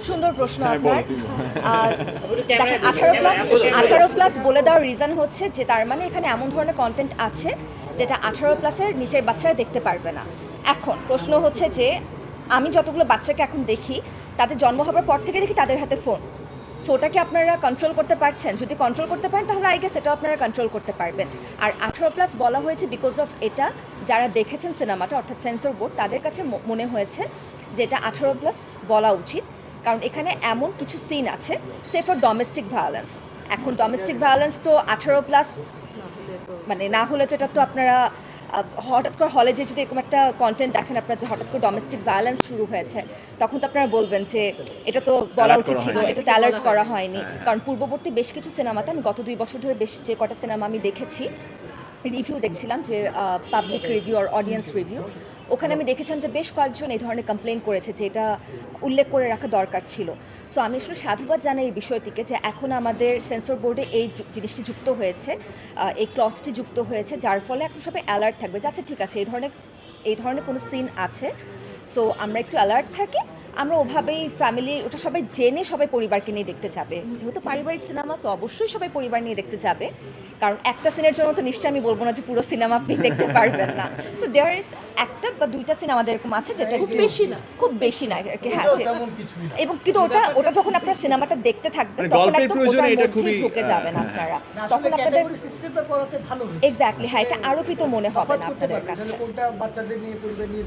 খুব সুন্দর প্রশ্ন হ্যাঁ, আপনার। আর আঠারো প্লাস আঠারো প্লাস বলে দেওয়ার রিজন হচ্ছে যে তার মানে এখানে এমন ধরনের কন্টেন্ট আছে যেটা আঠারো প্লাসের নিচের বাচ্চারা দেখতে পারবে না। এখন প্রশ্ন হচ্ছে যে আমি যতগুলো বাচ্চাকে এখন দেখি তাদের জন্ম হবার পর থেকে দেখি তাদের হাতে ফোন সো ওটাকে আপনারা কন্ট্রোল করতে পারছেন। যদি কন্ট্রোল করতে পারেন তাহলে আই গেস এটাও আপনারা কন্ট্রোল করতে পারবেন। আর আঠারো প্লাস বলা হয়েছে বিকজ অফ এটা যারা দেখেছেন সিনেমাটা অর্থাৎ সেন্সর বোর্ড তাদের কাছে মনে হয়েছে যে এটা আঠারো প্লাস বলা উচিত। কারণ এখানে এমন কিছু সিন আছে সে ফর ডোমেস্টিক ভায়োলেন্স এখন ডোমেস্টিক ভায়োলেন্স তো আঠারো প্লাস মানে না হলে তো এটা তো আপনারা হঠাৎ করে হলে যে যদি এরকম একটা কন্টেন্ট দেখেন আপনার যে হঠাৎ করে ডোমেস্টিক ভায়োলেন্স শুরু হয়েছে তখন তো আপনারা বলবেন যে এটা তো বলা উচিত ছিল এটা তো অ্যালার্ট করা হয়নি। কারণ পূর্ববর্তী বেশ কিছু সিনেমাতে আমি গত দুই বছর ধরে বেশ যে কটা সিনেমা আমি দেখেছি রিভিউ দেখছিলাম যে পাবলিক রিভিউ আর অডিয়েন্স রিভিউ ওখানে আমি দেখেছিলাম যে বেশ কয়েকজন এই ধরনের কমপ্লেন করেছে, যে এটা উল্লেখ করে রাখা দরকার ছিল। সো আমি আসলে সাধুবাদ জানাই এই বিষয়টিকে যে এখন আমাদের সেন্সর বোর্ডে এই জিনিসটি যুক্ত হয়েছে এই ক্লসটি যুক্ত হয়েছে, যার ফলে এখন সবাই অ্যালার্ট থাকবে যে আচ্ছা ঠিক আছে, এই ধরনের এই ধরনের কোনো সিন আছে। সো আমরা একটু অ্যালার্ট থাকি আমরা ওভাবেই ফ্যামিলি ওটা সবাই জেনে সবাই পরিবারকে নিয়ে দেখতে যাবে যেহেতু পারিবারিক সিনেমা সো অবশ্যই সবাই পরিবার নিয়ে দেখতে যাবে কারণ একটা সিনের জন্য তো নিশ্চয়ই আমি বলব না যে পুরো সিনেমা আপনি দেখতে পারবেন না সো দেয়ার ইজ একটা বা দুইটা সিন আমাদের এরকম আছে যেটা খুব একটু- বেশি না। খুব বেশি না আর কি হ্যাঁ। এবং কিন্তু ওটা ওটা যখন আপনার সিনেমাটা দেখতে থাকবেন মানে তখন একদম ওটার এটা মধ্যেই খুবই, ঢুকে আহ, যাবেন হ্যাঁ। আপনারা তখন আপনাদের সিস্টেমটা করাতে ভালো হয়েছে। এক্স্যাক্টলি হ্যাঁ এটা আরোপিত মনে হবে না আপনাদের কাছে কোনটা বাচ্চাদের নিয়ে পরিবার নিয়ে